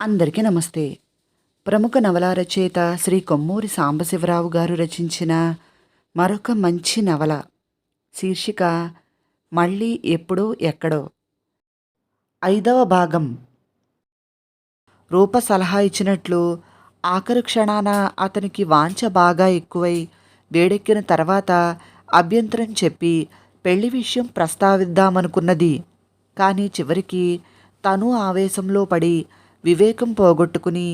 అందరికీ నమస్తే. ప్రముఖ నవల రచయిత శ్రీ కొమ్మూరి సాంబశివరావు గారు రచించిన మరొక మంచి నవల శీర్షిక మళ్ళీ ఎప్పుడో ఎక్కడో. ఐదవ భాగం. రూప సలహా ఇచ్చినట్లు ఆఖరు క్షణాన అతనికి వాంఛ బాగా ఎక్కువై వేడెక్కిన తర్వాత అభ్యంతరం చెప్పి పెళ్ళి విషయం ప్రస్తావిద్దామనుకున్నది. కానీ చివరికి తను ఆవేశంలో పడి వివేకం పోగొట్టుకుని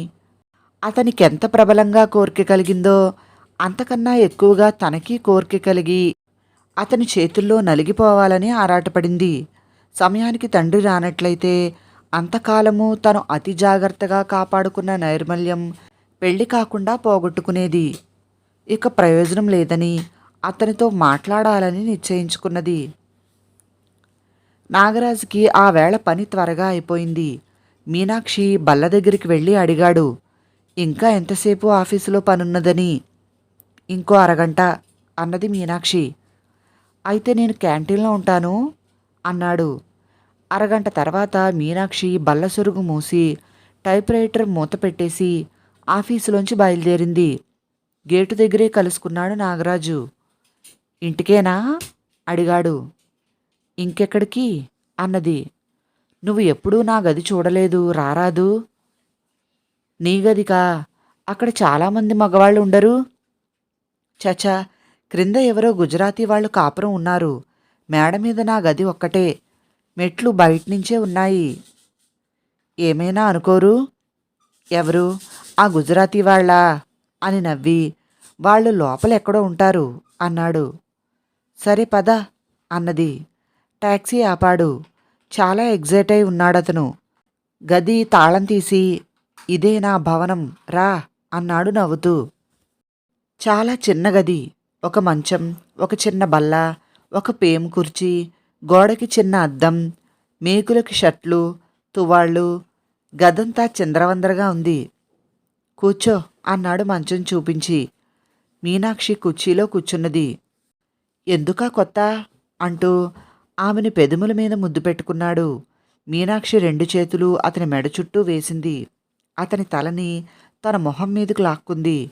అతనికెంత ప్రబలంగా కోరిక కలిగిందో అంతకన్నా ఎక్కువగా తనకి కోరిక కలిగి అతని చేతుల్లో నలిగిపోవాలని ఆరాటపడింది. సమయానికి తండ్రి రానట్లయితే అంతకాలము తను అతి జాగ్రత్తగా కాపాడుకున్న నైర్మల్యం పెళ్ళి కాకుండా పోగొట్టుకునేది. ఇక ప్రయోజనం లేదని అతనితో మాట్లాడాలని నిశ్చయించుకున్నది. నాగరాజుకి ఆ వేళ పని త్వరగా అయిపోయింది. మీనాక్షి బల్ల దగ్గరికి వెళ్ళి అడిగాడు ఇంకా ఎంతసేపు ఆఫీసులో పనున్నదని? ఇంకో అరగంట అన్నది మీనాక్షి. అయితే నేను క్యాంటీన్లో ఉంటాను అన్నాడు. అరగంట తర్వాత మీనాక్షి బల్ల సొరుగు మూసి టైప్రైటర్ మూత పెట్టేసి ఆఫీసులోంచి బయలుదేరింది. గేటు దగ్గరే కలుసుకున్నాడు నాగరాజు. ఇంటికేనా? అడిగాడు. ఇంకెక్కడికి? అన్నది. నువ్వు ఎప్పుడూ నా గది చూడలేదు రారాదు. నీ గదికా? అక్కడ చాలామంది మగవాళ్ళు ఉండరు. చచా క్రింద ఎవరో గుజరాతీ వాళ్ళు కాపురం ఉన్నారు. మేడ మీద నా గది ఒక్కటే. మెట్లు బయట నుంచే ఉన్నాయి. ఏమైనా అనుకోరు? ఎవరు? ఆ గుజరాతీ వాళ్ళా? అని నవ్వి వాళ్ళు లోపల ఎక్కడో ఉంటారు అన్నాడు. సరే పద అన్నది. టాక్సీ ఆపాడు. చాలా ఎగ్జైట్ అయి ఉన్నాడతను గది తాళం తీసి ఇదే నా భవనం రా అన్నాడు నవ్వుతూ. చాలా చిన్న గది ఒక మంచం ఒక చిన్న బల్ల ఒక పేము కుర్చీ గోడకి చిన్న అద్దం మేకులకి షర్ట్లు తువాళ్ళు గదంతా చిందరవందరగా ఉంది. కూర్చో అన్నాడు మంచం చూపించి. మీనాక్షి కుర్చీలో కూర్చున్నది. ఎందుకా కొత్త? అంటూ ఆమెను పెదముల మీద ముద్దు పెట్టుకున్నాడు. మీనాక్షి రెండు చేతులు అతని మెడ చుట్టూ వేసింది. అతని తలని తన మొహం మీదకు లాక్కుంది.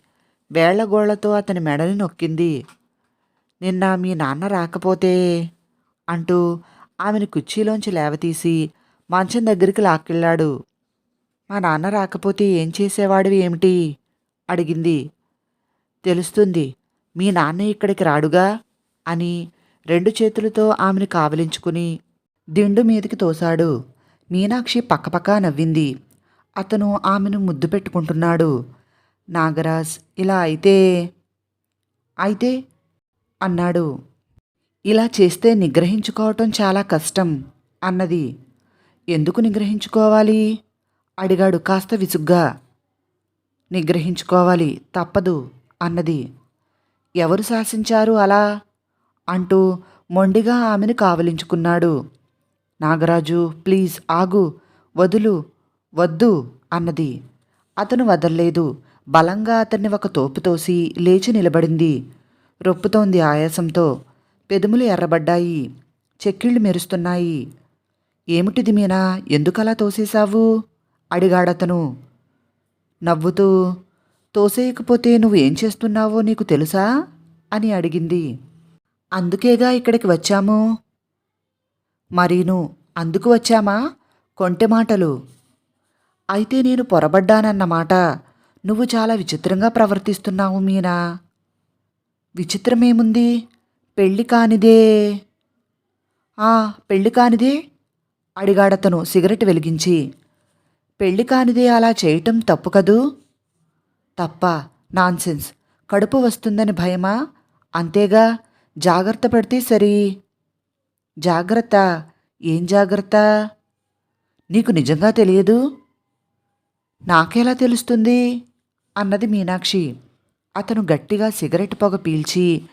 వేళ్ళగోళ్ళతో అతని మెడని నొక్కింది. నిన్న మీ నాన్న రాకపోతే? అంటూ ఆమెను కుర్చీలోంచి లేవతీసి మంచం దగ్గరికి లాక్కెళ్ళాడు. మా నాన్న రాకపోతే ఏం చేసేవాడివి ఏమిటి? అడిగింది. తెలుస్తుంది మీ నాన్న ఇక్కడికి రాడుగా? అని రెండు చేతులతో ఆమెను కావలించుకుని దిండు మీదికి తోశాడు. మీనాక్షి పక్కపక్క నవ్వింది. అతను ఆమెను ముద్దు పెట్టుకుంటున్నాడు. నాగరాజ్ ఇలా అయితే అయితే అన్నాడు. ఇలా చేస్తే నిగ్రహించుకోవటం చాలా కష్టం అన్నది. ఎందుకు నిగ్రహించుకోవాలి? అడిగాడు కాస్త విసుగ్గా. నిగ్రహించుకోవాలి తప్పదు అన్నది. ఎవరు శాసించారు అలా? అంటూ మొండిగా ఆమెను కావలించుకున్నాడు. నాగరాజు ప్లీజ్ ఆగు వదులు వద్దు అన్నది. అతను వదల్లేదు. బలంగా అతన్ని ఒక తోపు తోసి లేచి నిలబడింది. రొప్పుతోంది ఆయాసంతో. పెదములు ఎర్రబడ్డాయి. చెక్కిళ్ళు మెరుస్తున్నాయి. ఏమిటిది మీనా? ఎందుకలా తోసేశావు? అడిగాడతను. నవ్వుతూ తోసేయకపోతే నువ్వు ఏం చేస్తున్నావో నీకు తెలుసా? అని అడిగింది. అందుకేగా ఇక్కడికి వచ్చాము? మరీను అందుకు వచ్చామా? కొంటె మాటలు. అయితే నేను పొరబడ్డానన్నమాట. నువ్వు చాలా విచిత్రంగా ప్రవర్తిస్తున్నావు మీనా. విచిత్రమేముంది? పెళ్ళి కానిదే. ఆ పెళ్ళి కానిదే? అడిగాడతను సిగరెట్ వెలిగించి. పెళ్ళి కానిదే అలా చేయటం తప్పు కదూ? తప్ప నాన్సెన్స్. కడుపు వస్తుందని భయమా? అంతేగా. జాగ్రత్త పడితే సరి. జాగ్రత్త. ఏం జాగ్రత్త? నీకు నిజంగా తెలియదు? నాకెలా తెలుస్తుంది? అన్నది మీనాక్షి. అతను గట్టిగా సిగరెట్ పొగ పీల్చి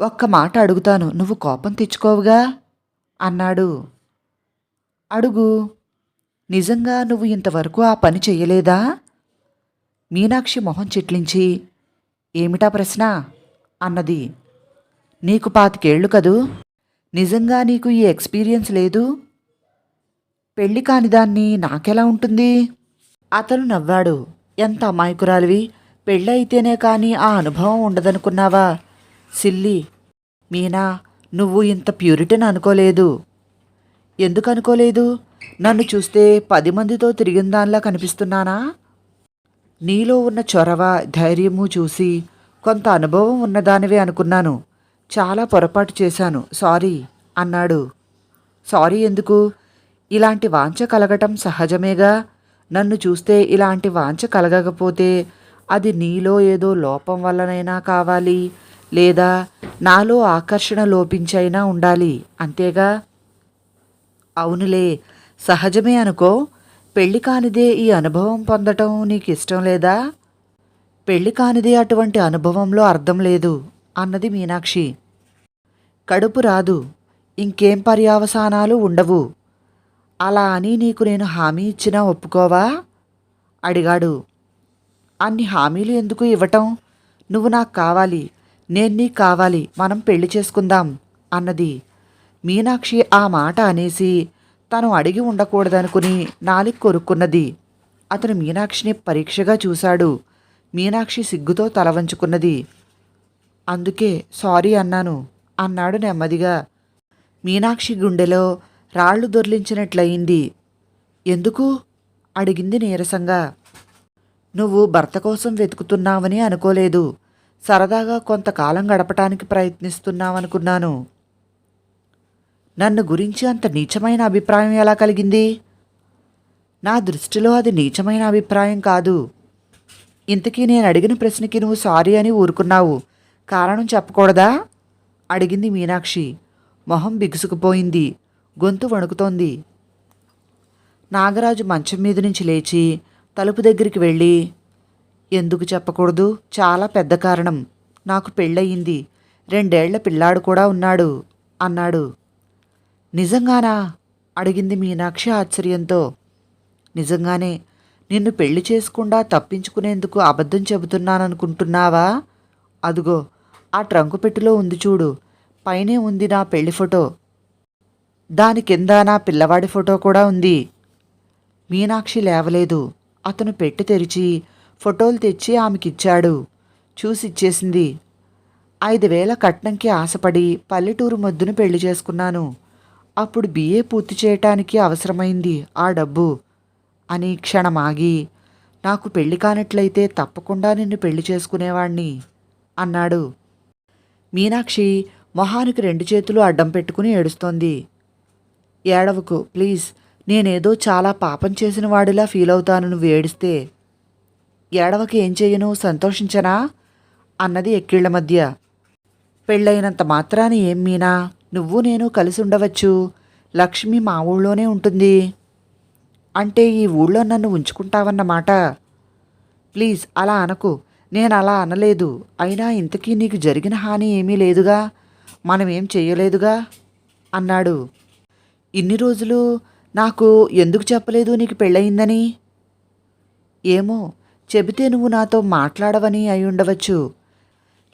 ఒక్క మాట అడుగుతాను నువ్వు కోపం తెచ్చుకోవుగా? అన్నాడు. అడుగు. నిజంగా నువ్వు ఇంతవరకు ఆ పని చెయ్యలేదా మీనాక్షి మొహం చిట్లించి ఏమిటా ప్రశ్న? అన్నది. నీకు పాతికేళ్ళు కదూ? నిజంగా నీకు ఈ ఎక్స్పీరియన్స్ లేదు? పెళ్ళి కాని దాన్ని నాకెలా ఉంటుంది? అతను నవ్వాడు. ఎంత అమాయకురాలివి. పెళ్ళైతేనే కానీ ఆ అనుభవం ఉండదనుకున్నావా? సిల్లి. మీనా నువ్వు ఇంత ప్యూరిటన్ అనుకోలేదు. ఎందుకు అనుకోలేదు? నన్ను చూస్తే పది మందితో తిరిగిన దానిలా కనిపిస్తున్నానా? నీలో ఉన్న చొరవ ధైర్యము చూసి కొంత అనుభవం ఉన్నదానివే అనుకున్నాను. చాలా పొరపాటు చేశాను. సారీ అన్నాడు. సారీ ఎందుకు? ఇలాంటి వాంఛ కలగటం సహజమేగా? నన్ను చూస్తే ఇలాంటి వాంఛ కలగకపోతే అది నీలో ఏదో లోపం వల్లనైనా కావాలి లేదా నాలో ఆకర్షణ లోపించైనా ఉండాలి అంతేగా? అవునులే సహజమే అనుకో. పెళ్ళి కానిదే ఈ అనుభవం పొందటం నీకు ఇష్టం లేదా? పెళ్ళి కానిదే అటువంటి అనుభవంలో అర్థం లేదు. అన్నది మీనాక్షి. కడుపు రాదు ఇంకేం పర్యావసానాలు ఉండవు. అలా అని నీకు నేను హామీ ఇచ్చినా ఒప్పుకోవా? అడిగాడు. అన్ని హామీలు ఎందుకు ఇవ్వటం? నువ్వు నాకు కావాలి నేను నీకు కావాలి మనం పెళ్ళి చేసుకుందాం అన్నది. మీనాక్షి ఆ మాట అనేసి తను అడిగి ఉండకూడదనుకుని నాలిక్ కొరుక్కున్నది. అతను మీనాక్షిని పరీక్షగా చూశాడు. మీనాక్షి సిగ్గుతో తల వంచుకున్నది. అందుకే సారీ అన్నాను అన్నాడు నెమ్మదిగా. మీనాక్షి గుండెలో రాళ్ళు దొర్లించినట్లయింది. ఎందుకు? అడిగింది నీరసంగా. నువ్వు భర్త కోసం వెతుకుతున్నావని అనుకోలేదు. సరదాగా కొంతకాలం గడపటానికి ప్రయత్నిస్తున్నావనుకున్నాను. నన్ను గురించి అంత నీచమైన అభిప్రాయం ఎలా కలిగింది? నా దృష్టిలో అది నీచమైన అభిప్రాయం కాదు. ఇంతకీ నేను అడిగిన ప్రశ్నకి నువ్వు సారీ అని ఊరుకున్నావు. కారణం చెప్పకూడదా? అడిగింది మీనాక్షి. మొహం బిగుసుకుపోయింది. గొంతు వణుకుతోంది. నాగరాజు మంచం మీద నుంచి లేచి తలుపు దగ్గరికి వెళ్ళి ఎందుకు చెప్పకూడదు? చాలా పెద్ద కారణం. నాకు పెళ్ళయింది. రెండేళ్ళ పిల్లాడు కూడా ఉన్నాడు అన్నాడు. నిజంగానా? అడిగింది మీనాక్షి ఆశ్చర్యంతో. నిజంగానే. నిన్ను పెళ్ళి చేసుకుండా తప్పించుకునేందుకు అబద్ధం చెబుతున్నాననుకుంటున్నావా? అదుగో ఆ ట్రంకు పెట్టిలో ఉంది చూడు. పైనే ఉంది నా పెళ్ళి ఫోటో. దాని కింద నా పిల్లవాడి ఫోటో కూడా ఉంది. మీనాక్షి లేవలేదు. అతను పెట్టి తెరిచి ఫోటోలు తెచ్చి ఆమెకిచ్చాడు. చూసిచ్చేసింది. ఐదు వేల కట్నంకి ఆశపడి పల్లెటూరు మొద్దును పెళ్ళి చేసుకున్నాను. అప్పుడు బిఏ పూర్తి చేయటానికి అవసరమైంది ఆ డబ్బు. అని క్షణమాగి నాకు పెళ్ళి కానట్లయితే తప్పకుండా నిన్ను పెళ్ళి చేసుకునేవాణ్ణి అన్నాడు. మీనాక్షి మొహానికి రెండు చేతులు అడ్డం పెట్టుకుని ఏడుస్తోంది. ఏడవకు ప్లీజ్. నేనేదో చాలా పాపం చేసిన వాడిలా ఫీల్ అవుతాను నువ్వు ఏడిస్తే. ఏడవకి ఏం చేయను సంతోషించనా? అన్నది ఎక్కిళ్ళ మధ్య. పెళ్ళైనంత మాత్రాన ఏం మీనా? నువ్వు నేను కలిసి ఉండవచ్చు. లక్ష్మి మా ఊళ్ళోనే ఉంటుంది. అంటే ఈ ఊళ్ళో నన్ను ఉంచుకుంటావన్నమాట. ప్లీజ్ అలా అనకు. నేను అలా అనలేదు. అయినా ఇంతకీ నీకు జరిగిన హాని ఏమీ లేదుగా? మనం ఏం అన్నాడు. ఇన్ని రోజులు నాకు ఎందుకు చెప్పలేదు నీకు పెళ్ళయిందని? ఏమో చెబితే నువ్వు నాతో మాట్లాడవని అయి ఉండవచ్చు.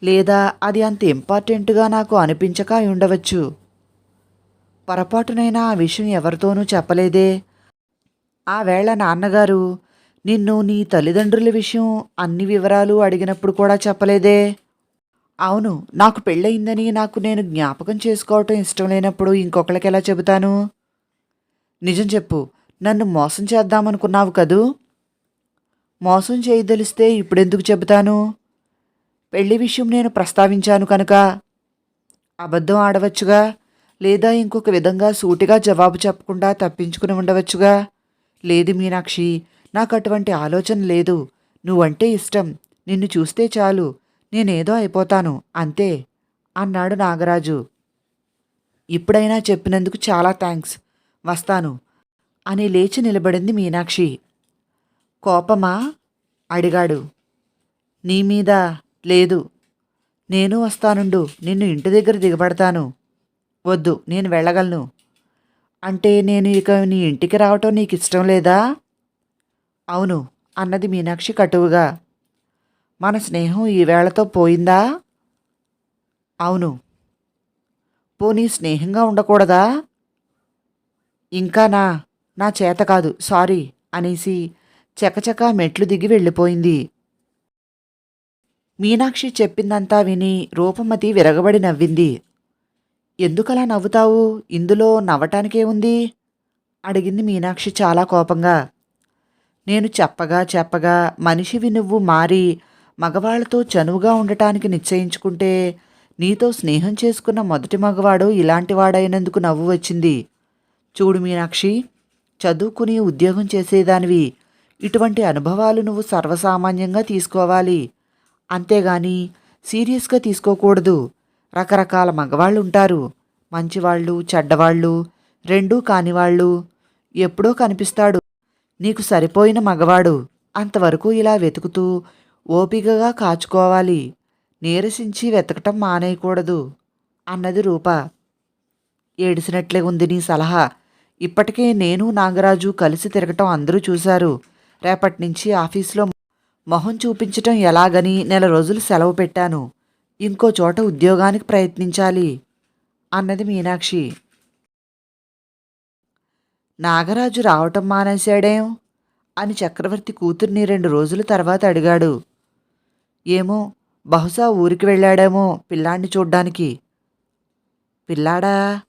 లేదా అది అంత ఇంపార్టెంట్గా నాకు అనిపించక అయి ఉండవచ్చు. పొరపాటునైనా ఆ విషయం ఎవరితోనూ చెప్పలేదే. ఆ వేళ నాన్నగారు నిన్ను నీ తల్లిదండ్రుల విషయం అన్ని వివరాలు అడిగినప్పుడు కూడా చెప్పలేదే? అవును నాకు పెళ్ళయిందని నాకు నేను జ్ఞాపకం చేసుకోవటం ఇష్టం లేనప్పుడు ఇంకొకళ్ళకి ఎలా చెబుతాను? నిజం చెప్పు నన్ను మోసం చేద్దామనుకున్నావు కదూ? మోసం చేయదలిస్తే ఇప్పుడెందుకు చెబుతాను? పెళ్ళి విషయం నేను ప్రస్తావించాను కనుక. అబద్ధం ఆడవచ్చుగా లేదా ఇంకొక విధంగా సూటిగా జవాబు చెప్పకుండా తప్పించుకుని ఉండవచ్చుగా? లేదు మీనాక్షి నాకు అటువంటి ఆలోచన లేదు. నువ్వంటే ఇష్టం. నిన్ను చూస్తే చాలు. నేనేదో అయిపోతాను. అంతే. అన్నాడు నాగరాజు. ఇప్పుడైనా చెప్పినందుకు చాలా థ్యాంక్స్ వస్తాను. అని లేచి నిలబడింది మీనాక్షి. కోపమా? అడిగాడు. నీ మీద లేదు. నేను వస్తానుండు. నిన్ను ఇంటి దగ్గర దిగబడతాను. వద్దు. నేను వెళ్ళగలను. అంటే నేను ఇక నీ ఇంటికి రావటం నీకు ఇష్టం లేదా? అవును అన్నది మీనాక్షి కటువుగా. మన స్నేహం ఈ వేళతో పోయిందా? అవును. పోనీ స్నేహంగా ఉండకూడదా? ఇంకా నా నా చేత కాదు సారీ అనేసి చకచకా మెట్లు దిగి వెళ్ళిపోయింది. మీనాక్షి చెప్పిందంతా విని రూపమతి విరగబడి నవ్వింది. ఎందుకలా నవ్వుతావు? ఇందులో నవ్వటానికే ఉంది అడిగింది మీనాక్షి చాలా కోపంగా. నేను చెప్పగా చెప్పగా మనిషివి నువ్వు మారి మగవాళ్ళతో చనువుగా ఉండటానికి నిశ్చయించుకుంటే నీతో స్నేహం చేసుకున్న మొదటి మగవాడు ఇలాంటివాడైనందుకు నవ్వు వచ్చింది. చూడు మీనాక్షి చదువుకుని ఉద్యోగం చేసేదానివి. ఇటువంటి అనుభవాలు నువ్వు సర్వసామాన్యంగా తీసుకోవాలి. అంతేగాని సీరియస్గా తీసుకోకూడదు. రకరకాల మగవాళ్ళు ఉంటారు మంచివాళ్ళు చెడ్డవాళ్ళు రెండూ కానివాళ్ళు. ఎప్పుడో కనిపిస్తాడు. నీకు సరిపోయిన మగవాడు. అంతవరకు ఇలా వెతుకుతూ ఓపికగా కాచుకోవాలి. నీరసించి వెతకటం మానేయకూడదు అన్నది రూప. ఏడిసినట్లే ఉంది నీ సలహా. ఇప్పటికే నేను నాగరాజు కలిసి తిరగటం అందరూ చూశారు. రేపటి నుంచి ఆఫీస్లో మొహం చూపించటం ఎలాగని నెల రోజులు సెలవు పెట్టాను. ఇంకో చోట ఉద్యోగానికి ప్రయత్నించాలి అన్నది మీనాక్షి. నాగరాజు రావటం మానేశాడేం? అని చక్రవర్తి కూతుర్ని రెండు రోజుల తర్వాత అడిగాడు. ఏమో బహుశా ఊరికి వెళ్ళాడేమో పిల్లాడిని చూడ్డానికి. పిల్లాడా?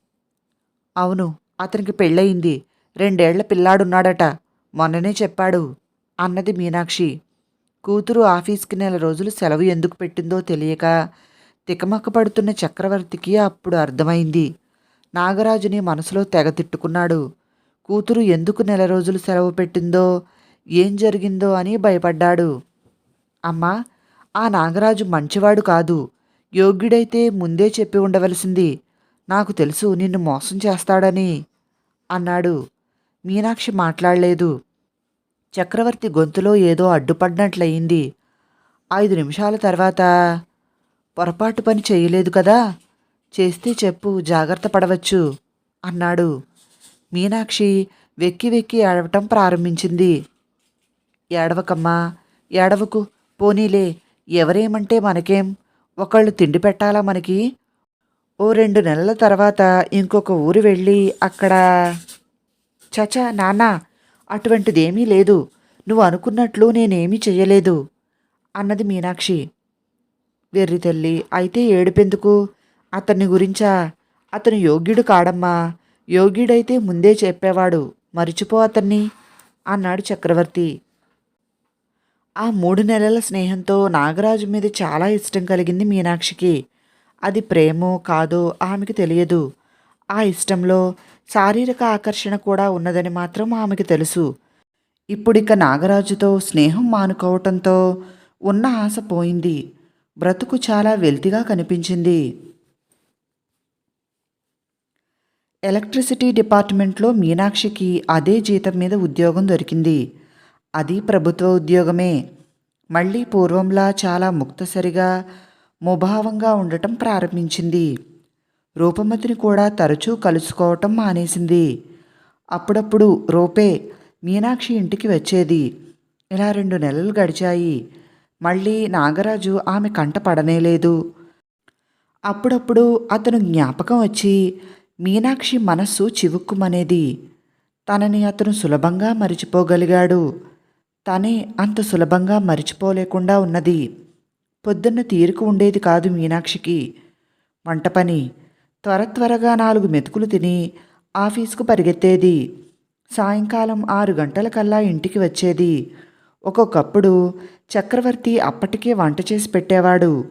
అవును అతనికి పెళ్ళయింది. రెండేళ్ళ పిల్లాడున్నాడట. మొన్ననే చెప్పాడు అన్నది మీనాక్షి. కూతురు ఆఫీస్కి నెల రోజులు సెలవు ఎందుకు పెట్టిందో తెలియక తికమక్క పడుతున్న చక్రవర్తికి అప్పుడు అర్థమైంది. నాగరాజుని మనసులో తెగ తిట్టుకున్నాడు. కూతురు ఎందుకు నెల రోజులు సెలవు పెట్టిందో ఏం జరిగిందో అని భయపడ్డాడు. అమ్మా ఆ నాగరాజు మంచివాడు కాదు. యోగ్యుడైతే ముందే చెప్పి ఉండవలసింది. నాకు తెలుసు నిన్ను మోసం చేస్తాడని అన్నాడు. మీనాక్షి మాట్లాడలేదు. చక్రవర్తి గొంతులో ఏదో అడ్డుపడినట్లయింది. ఐదు నిమిషాల తర్వాత పొరపాటు పని చేయలేదు కదా చేస్తే చెప్పు జాగ్రత్త పడవచ్చు అన్నాడు. మీనాక్షి వెక్కి వెక్కి ఏడవటం ప్రారంభించింది. ఏడవకమ్మా ఏడవకు పోనీలే ఎవరేమంటే మనకేం? ఒకళ్ళు తిండి పెట్టాలా మనకి? ఓ రెండు నెలల తర్వాత ఇంకొక ఊరు వెళ్ళి అక్కడ? చచా నాన్న అటువంటిదేమీ లేదు. నువ్వు అనుకున్నట్లు నేనేమీ చెయ్యలేదు అన్నది మీనాక్షి. వెర్రి తల్లి అయితే ఏడుపెందుకు? అతన్ని గురించా? అతను యోగ్యుడు కాడమ్మా యోగ్యుడైతే ముందే చెప్పేవాడు మరిచిపో అతన్ని అన్నాడు చక్రవర్తి. ఆ మూడు నెలల స్నేహంతో నాగరాజు మీద చాలా ఇష్టం కలిగింది మీనాక్షికి. అది ప్రేమో కాదో ఆమెకు తెలియదు. ఆ ఇష్టంలో శారీరక ఆకర్షణ కూడా ఉన్నదని మాత్రం ఆమెకు తెలుసు. ఇప్పుడిక నాగరాజుతో స్నేహం మానుకోవటంతో ఉన్న ఆశ పోయింది. బ్రతుకు చాలా వెల్తిగా కనిపించింది. ఎలక్ట్రిసిటీ డిపార్ట్మెంట్లో మీనాక్షికి అదే జీతం మీద ఉద్యోగం దొరికింది. అది ప్రభుత్వ ఉద్యోగమే. మళ్ళీ పూర్వంలా చాలా ముక్తసరిగా ముభావంగా ఉండటం ప్రారంభించింది. రూపమతిని కూడా తరచూ కలుసుకోవటం మానేసింది. అప్పుడప్పుడు రూపే మీనాక్షి ఇంటికి వచ్చేది. ఇలా రెండు నెలలు గడిచాయి. మళ్ళీ నాగరాజు ఆమె కంట పడనేలేదు. అప్పుడప్పుడు అతను జ్ఞాపకం వచ్చి మీనాక్షి మనస్సు చివుక్కుమనేది. తనని అతను సులభంగా మరిచిపోగలిగాడు. తనే అంత సులభంగా మరిచిపోలేకుండా ఉన్నది. పొద్దున్న తీరిక ఉండేది కాదు మీనాక్షికి. వంట పని త్వర త్వరగా నాలుగు మెతుకులు తిని ఆఫీసుకు పరిగెత్తేది. సాయంకాలం ఆరు గంటలకల్లా ఇంటికి వచ్చేది. ఒక్కొక్కప్పుడు చక్రవర్తి అప్పటికే వంట చేసి పెట్టేవాడు.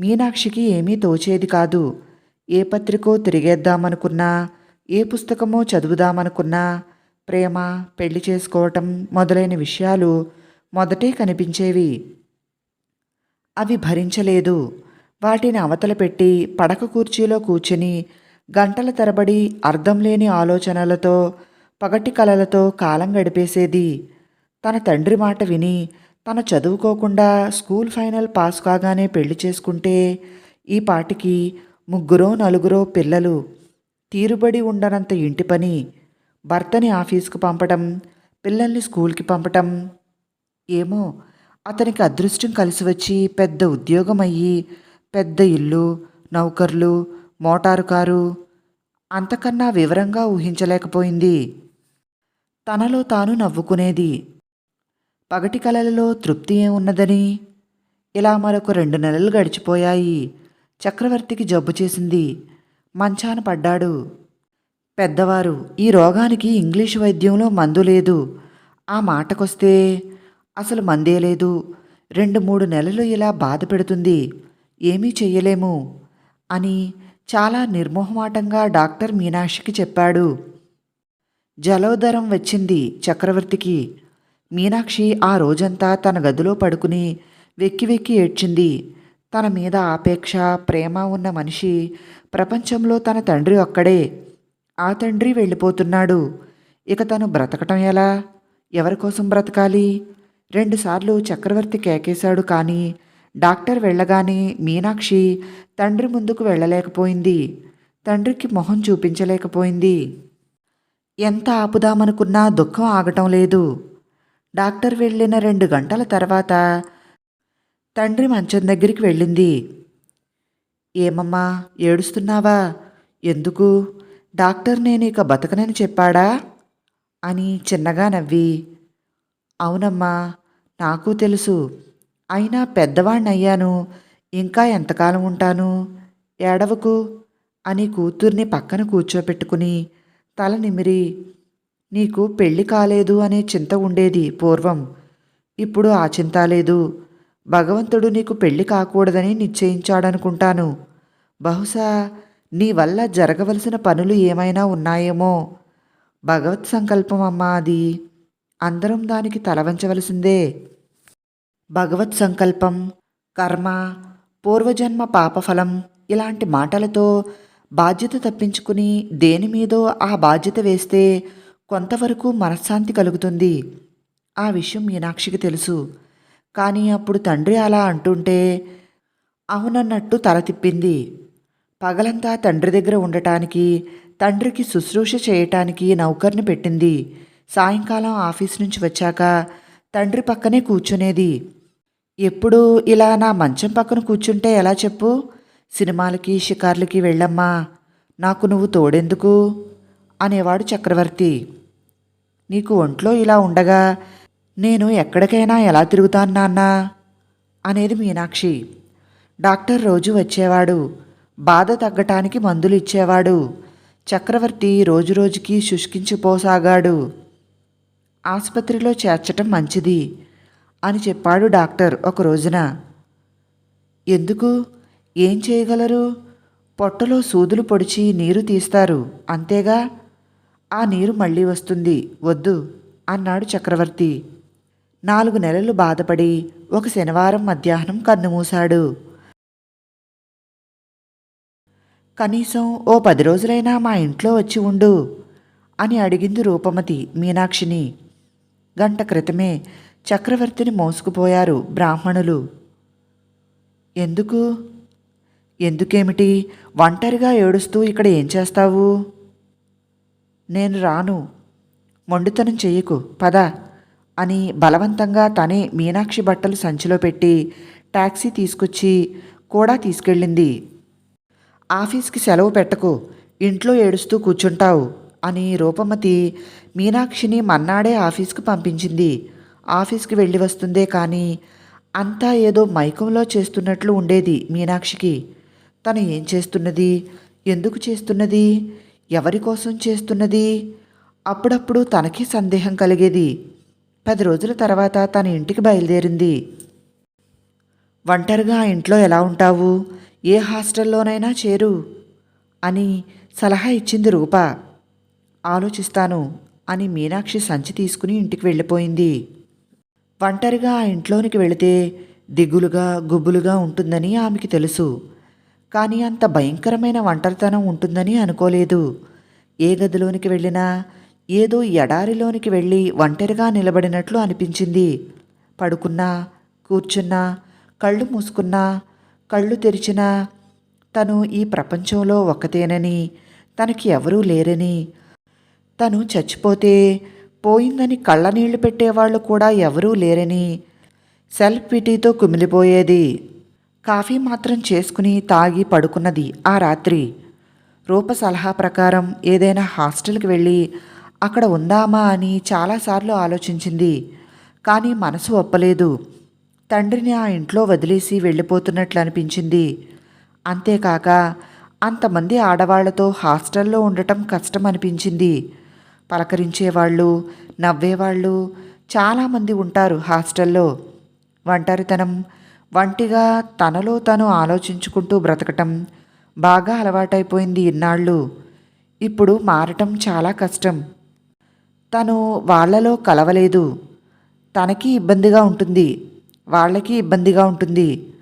మీనాక్షికి ఏమీ తోచేది కాదు. ఏ పత్రికో తిరిగేద్దామనుకున్నా ఏ పుస్తకమో చదువుదామనుకున్నా ప్రేమ పెళ్ళి చేసుకోవటం మొదలైన విషయాలు మొదటే కనిపించేవి. అవి భరించలేదు. వాటిని అవతల పెట్టి పడక కూర్చీలో కూర్చుని గంటల తరబడి అర్థం లేని ఆలోచనలతో పగటి కలలతో కాలం గడిపేసేది. తన తండ్రి మాట విని తన చదువుకోకుండా స్కూల్ ఫైనల్ పాస్ కాగానే పెళ్ళి చేసుకుంటే ఈ పాటికి ముగ్గురో నలుగురో పిల్లలు తీరుబడి ఉండనంత ఇంటి పని భర్తని ఆఫీస్కు పంపటం పిల్లల్ని స్కూల్కి పంపటం. ఏమో అతనికి అదృష్టం కలిసి వచ్చి పెద్ద ఉద్యోగం అయ్యి పెద్ద ఇల్లు నౌకర్లు మోటారు కారు అంతకన్నా వివరంగా ఊహించలేకపోయింది. తనలో తాను నవ్వుకునేది పగటి కలలలో తృప్తి ఏమున్నదని? ఇలా మరొక రెండు నెలలు గడిచిపోయాయి. చక్రవర్తికి జబ్బు చేసింది. మంచాన పడ్డాడు. పెద్దవారు ఈ రోగానికి ఇంగ్లీషు వైద్యంలో మందు లేదు. ఆ మాటకొస్తే అసలు మందే లేదు. రెండు మూడు నెలలు ఇలా బాధ పెడుతుంది. ఏమీ చెయ్యలేము అని చాలా నిర్మోహమాటంగా డాక్టర్ మీనాక్షికి చెప్పాడు. జలోదరం వచ్చింది చక్రవర్తికి. మీనాక్షి ఆ రోజంతా తన గదిలో పడుకుని వెక్కి వెక్కి ఏడ్చింది. తన మీద ఆపేక్ష ప్రేమ ఉన్న మనిషి ప్రపంచంలో తన తండ్రి ఒక్కడే. ఆ తండ్రి వెళ్ళిపోతున్నాడు. ఇక తను బ్రతకటం ఎలా? ఎవరి కోసం బ్రతకాలి? రెండుసార్లు చక్రవర్తి కేకేశాడు కానీ డాక్టర్ వెళ్ళగానే మీనాక్షి తండ్రి ముందుకు వెళ్ళలేకపోయింది. తండ్రికి మొహం చూపించలేకపోయింది. ఎంత ఆపుదామనుకున్నా దుఃఖం ఆగటం లేదు. డాక్టర్ వెళ్ళిన రెండు గంటల తర్వాత తండ్రి మంచం దగ్గరికి వెళ్ళింది. ఏమమ్మా ఏడుస్తున్నావా? ఎందుకు? డాక్టర్ నేను ఇక బతకనని చెప్పాడా? అని చిన్నగా నవ్వి. అవునమ్మా నాకు తెలుసు. అయినా పెద్దవాణ్ణయ్యాను. ఇంకా ఎంతకాలం ఉంటాను? ఏడవకు? అని కూతుర్ని పక్కన కూర్చోపెట్టుకుని తల నిమిరి. నీకు పెళ్ళి కాలేదు అనే చింత ఉండేది పూర్వం. ఇప్పుడు ఆ చింత లేదు. భగవంతుడు నీకు పెళ్ళి కాకూడదని నిశ్చయించాడనుకుంటాను. బహుశా నీ వల్ల జరగవలసిన పనులు ఏమైనా ఉన్నాయేమో. భగవత్ సంకల్పం అమ్మా అది. అందరం దానికి తలవంచవలసిందే. భగవత్ సంకల్పం కర్మ పూర్వజన్మ పాపఫలం ఇలాంటి మాటలతో బాధ్యత తప్పించుకుని దేని మీదో ఆ బాధ్యత వేస్తే కొంతవరకు మనశ్శాంతి కలుగుతుంది. ఆ విషయం మీనాక్షికి తెలుసు. కానీ అప్పుడు తండ్రి అలా అంటుంటే అవునన్నట్టు తల తిప్పింది. పగలంతా తండ్రి దగ్గర ఉండటానికి తండ్రికి శుశ్రూష చేయటానికి నౌకర్ని పెట్టింది. సాయంకాలం ఆఫీస్ నుంచి వచ్చాక తండ్రి పక్కనే కూర్చునేది. ఎప్పుడు ఇలా నా మంచం పక్కన కూర్చుంటే ఎలా చెప్పు? సినిమాలకి షికార్లకి వెళ్ళమ్మా. నాకు నువ్వు తోడెందుకు? అనేవాడు చక్రవర్తి. నీకు ఒంట్లో ఇలా ఉండగా నేను ఎక్కడికైనా ఎలా తిరుగుతాను నాన్న? అనేది మీనాక్షి. డాక్టర్ రోజు వచ్చేవాడు. బాధ తగ్గటానికి మందులు ఇచ్చేవాడు. చక్రవర్తి రోజురోజుకి శుష్కించిపోసాగాడు. ఆసుపత్రిలో చేర్చటం మంచిది అని చెప్పాడు డాక్టర్ ఒక రోజున. ఎందుకు? ఏం చేయగలరు? పొట్టలో సూదులు పొడిచి నీరు తీస్తారు. అంతేగా? ఆ నీరు మళ్ళీ వస్తుంది. వద్దు అన్నాడు చక్రవర్తి. నాలుగు నెలలు బాధపడి ఒక శనివారం మధ్యాహ్నం కన్నుమూశాడు. కనీసం ఓ పది రోజులైనా మా ఇంట్లో వచ్చి ఉండు అని అడిగింది రూపమతి మీనాక్షిని. గంట క్రితమే చక్రవర్తిని మోసుకుపోయారు బ్రాహ్మణులు. ఎందుకు? ఎందుకేమిటి? ఒంటరిగా ఏడుస్తూ ఇక్కడ ఏం చేస్తావు? నేను రాను. మొండితనం చెయ్యకు. పద. అని బలవంతంగా తనే మీనాక్షి బట్టలు సంచిలో పెట్టి టాక్సీ తీసుకొచ్చి కూడా తీసుకెళ్ళింది. ఆఫీస్కి సెలవు పెట్టకు ఇంట్లో ఏడుస్తూ కూర్చుంటావు అని రూపమతి మీనాక్షిని మన్నాడే ఆఫీస్కి పంపించింది. ఆఫీస్కి వెళ్ళి వస్తుందే కానీ అంతా ఏదో మైకంలో చేస్తున్నట్లు ఉండేది మీనాక్షికి. తను ఏం చేస్తున్నది? ఎందుకు చేస్తున్నది? ఎవరి కోసం చేస్తున్నది? అప్పుడప్పుడు తనకి సందేహం కలిగేది పది రోజుల తర్వాత తన ఇంటికి బయలుదేరింది. ఒంటరిగా ఆ ఇంట్లో ఎలా ఉంటావు? ఏ హాస్టల్లోనైనా చేరు అని సలహా ఇచ్చింది రూప. ఆలోచిస్తాను అని మీనాక్షి సంచి తీసుకుని ఇంటికి వెళ్ళిపోయింది. ఒంటరిగా ఆ ఇంట్లోనికి వెళితే దిగులుగా గుబ్బులుగా ఉంటుందని ఆమెకి తెలుసు. కానీ అంత భయంకరమైన ఒంటరితనం ఉంటుందని అనుకోలేదు. ఏ గదిలోనికి వెళ్ళినా ఏదో ఎడారిలోనికి వెళ్ళి ఒంటరిగా నిలబడినట్లు అనిపించింది. పడుకున్నా కూర్చున్నా కళ్ళు మూసుకున్నా కళ్ళు తెరిచినా తను ఈ ప్రపంచంలో ఒక్కతేనని తనకి ఎవరూ లేరని. తను చచ్చిపోతే పోయిందని కళ్ళనీళ్ళు పెట్టేవాళ్ళు కూడా ఎవరూ లేరని. సెల్ఫ్ పిటీతో కుమిలిపోయేది. కాఫీ మాత్రం చేసుకుని తాగి పడుకున్నది ఆ రాత్రి. రూప సలహా ప్రకారం ఏదైనా హాస్టల్కి వెళ్ళి అక్కడ ఉందామా అని చాలాసార్లు ఆలోచించింది. కానీ మనసు ఒప్పలేదు. తండ్రిని ఆ ఇంట్లో వదిలేసి వెళ్ళిపోతున్నట్లు అనిపించింది. అంతేకాక అంతమంది ఆడవాళ్ళతో హాస్టల్లో ఉండటం కష్టం అనిపించింది. పలకరించేవాళ్ళు నవ్వేవాళ్ళు చాలామంది ఉంటారు హాస్టల్లో. ఒంటరితనం వంటిగా తనలో తను ఆలోచించుకుంటూ బ్రతకటం బాగా అలవాటైపోయింది ఇన్నాళ్ళు. ఇప్పుడు మారటం చాలా కష్టం. తను వాళ్ళలో కలవలేదు. తనకి ఇబ్బందిగా ఉంటుంది. వాళ్ళకి ఇబ్బందిగా ఉంటుంది.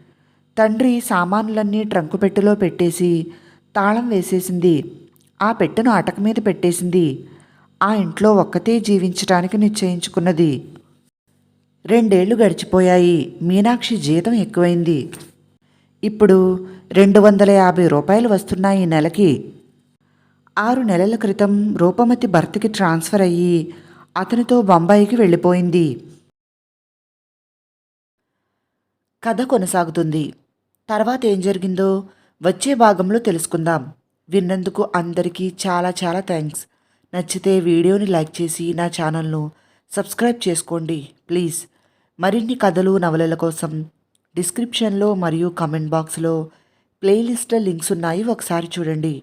తండ్రి సామాన్లన్నీ ట్రంకు పెట్టెలో పెట్టేసి తాళం వేసేసింది. ఆ పెట్టెను అటక మీద పెట్టేసింది. ఆ ఇంట్లో ఒక్కతే జీవించటానికి నిశ్చయించుకున్నది. రెండేళ్ళు గడిచిపోయాయి. మీనాక్షి జీతం ఎక్కువైంది. ఇప్పుడు రెండు వందల యాభై రూపాయలు వస్తున్నాయి ఈ నెలకి. ఆరు నెలల క్రితం రూపమతి భర్తకి ట్రాన్స్ఫర్ అయ్యి అతనితో బొంబాయికి వెళ్ళిపోయింది. కథ కొనసాగుతుంది. తర్వాత ఏం జరిగిందో వచ్చే భాగంలో తెలుసుకుందాం. విన్నందుకు అందరికీ చాలా చాలా థ్యాంక్స్. నచ్చితే వీడియోని లైక్ చేసి నా ఛానల్ను సబ్స్క్రైబ్ చేసుకోండి ప్లీజ్. మరిన్ని కథలు నవలల కోసం డిస్క్రిప్షన్లో మరియు కమెంట్ బాక్స్లో ప్లేలిస్ట్ల లింక్స్ ఉన్నాయి ఒకసారి చూడండి.